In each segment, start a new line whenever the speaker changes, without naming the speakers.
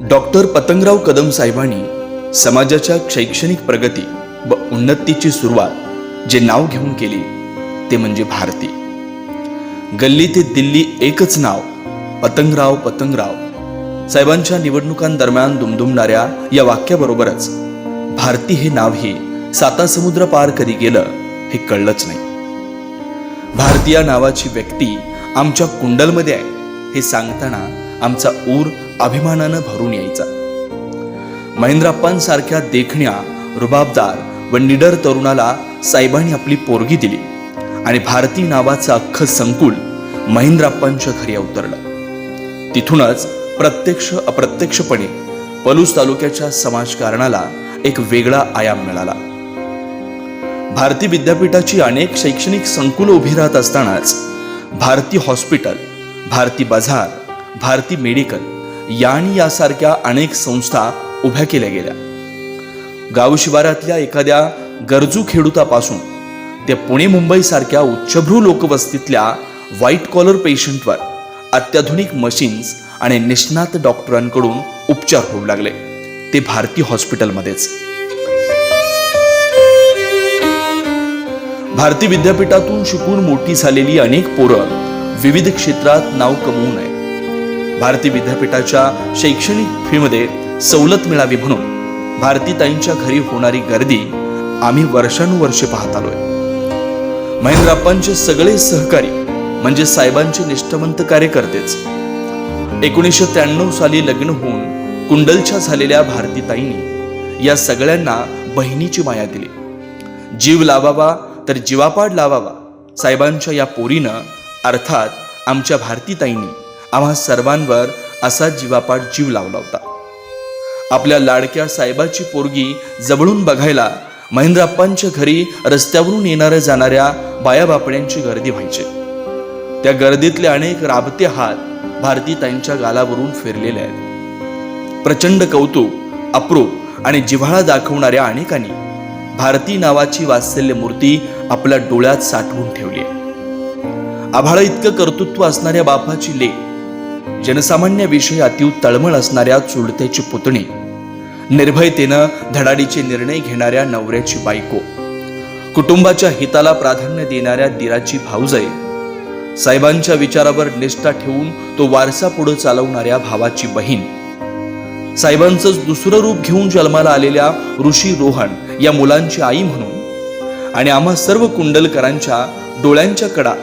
Doctor Patangrao Kadam साहेबांनी समाजाच्या शैक्षणिक प्रगती व उन्नतीची सुरुवात जे नाव घेऊन केली ते म्हणजे भारती. गल्ली ते दिल्ली एकच नाव पतंगराव पतंगराव. साहेबांच्या निवडणुकांदरम्यान दुमदुमणाऱ्या या वाक्याबरोबरच भारती हे नावही साता समुद्र पार कधी गेलं हे कळलंच नाही. भारतीय नावाची व्यक्ती आमच्या कुंडलमध्ये आहे हे सांगताना आमचा ऊर अभिमानानं भरून यायचा. महेंद्राप्पांसारख्या देखण्या रुबाबदार व निडर तरुणाला साहेबांनी आपली पोरगी दिली आणि भारती नावाचं अख्खं संकुल महेंद्राप्पांच्या घरी अवतरलं तिथूनच प्रत्यक्ष अप्रत्यक्षपणे पलूस तालुक्याच्या समाजकारणाला एक वेगळा आयाम मिळाला. भारती विद्यापीठाची अनेक शैक्षणिक संकुल उभी राहत असतानाच भारती हॉस्पिटल भारती बाजार भारती मेडिकल या आणि यासारख्या अनेक संस्था उभ्या केल्या गेल्या. गाव शिवारातल्या एखाद्या गरजू खेडूतापासून ते पुणे मुंबई सारख्या उच्चभ्रू लोकवस्तीतल्या व्हाईट कॉलर पेशंटवर अत्याधुनिक मशीन्स आणि निष्णात डॉक्टरांकडून उपचार होऊ लागले. ते भारती हॉस्पिटलमध्येच. भारती विद्यापीठातून शिकून मोठी झालेली अनेक पोरं विविध क्षेत्रात नाव कमवून नये. भारती विद्यापीठाच्या शैक्षणिक फीमध्ये सवलत मिळावी म्हणून भारतीताईंच्या घरी होणारी गर्दी आम्ही वर्षानुवर्षे पाहत आलोय. महेंद्राप्पांचे सगळे सहकारी म्हणजे साहेबांचे निष्ठवंत कार्यकर्तेच एकोणीसशे त्र्याण्णव साली लग्न होऊन कुंडलच्या झालेल्या भारतीताईंनी या सगळ्यांना बहिणीची माया दिली. जीव लावावा तर जीवापाड लावावा साहेबांच्या या पोरीनं अर्थात आमच्या भारतीताईंनी आम्हा सर्वांवर असा जीवापाट जीव लावला होता. आपल्या लाडक्या साहेबाची पोरगी जवळून बघायला महेंद्रप्पांच्या घरी रस्त्यावरून येणाऱ्या जाणाऱ्या बायाबापड्यांची गर्दी व्हायची. त्या गर्दीतले अनेक राबते हात भारतीताईंच्या गालावरून फिरलेले आहेत. प्रचंड कौतुक अप्रूप आणि जिव्हाळा दाखवणाऱ्या अनेकांनी भारती नावाची वात्सल्य मूर्ती आपल्या डोळ्यात साठवून ठेवली आहे. आभाळ इतकं कर्तृत्व असणाऱ्या बापाची लेख जनसामान्याविषयी अतिव तळमळ असणाऱ्या चुलत्याची पुतणी. निर्भयतेनं धडाडीचे निर्णय घेणाऱ्या नवऱ्याची बायको. कुटुंबाच्या हिताला प्राधान्य देणाऱ्या दिराची भाऊजाई साहेबांच्या विचारावर निष्ठा ठेवून तो वारसा पुढे चालवणाऱ्या भावाची बहीण. साहेबांचंच दुसरं रूप घेऊन जन्माला आलेल्या ऋषी रोहन या मुलांची आई म्हणून आणि आम्हा सर्व कुंडलकरांच्या डोळ्यांच्या कडा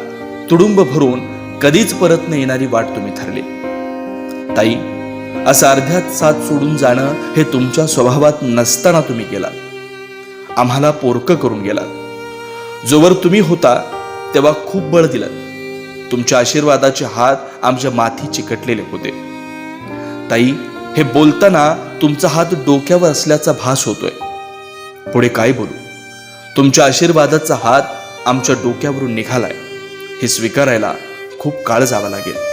तुडुंब भरून कधीच परत न येणारी वाट तुम्ही ठरली ताई असं अर्ध्यात साथ सोडून जाणं हे तुमच्या स्वभावात नसताना तुम्ही केलात. आम्हाला पोरकं करून गेलात. जोवर तुम्ही होता तेव्हा खूप बळ दिलं. तुमच्या आशीर्वादाचे हात आमच्या माथी चिकटलेले होते. ताई हे बोलताना तुमचा हात डोक्यावर असल्याचा भास होतोय. पुढे काय बोलू? तुमच्या आशीर्वादाचा हात आमच्या डोक्यावरून निघालाय. हे स्वीकारायला खूप काळ जावा लागेल.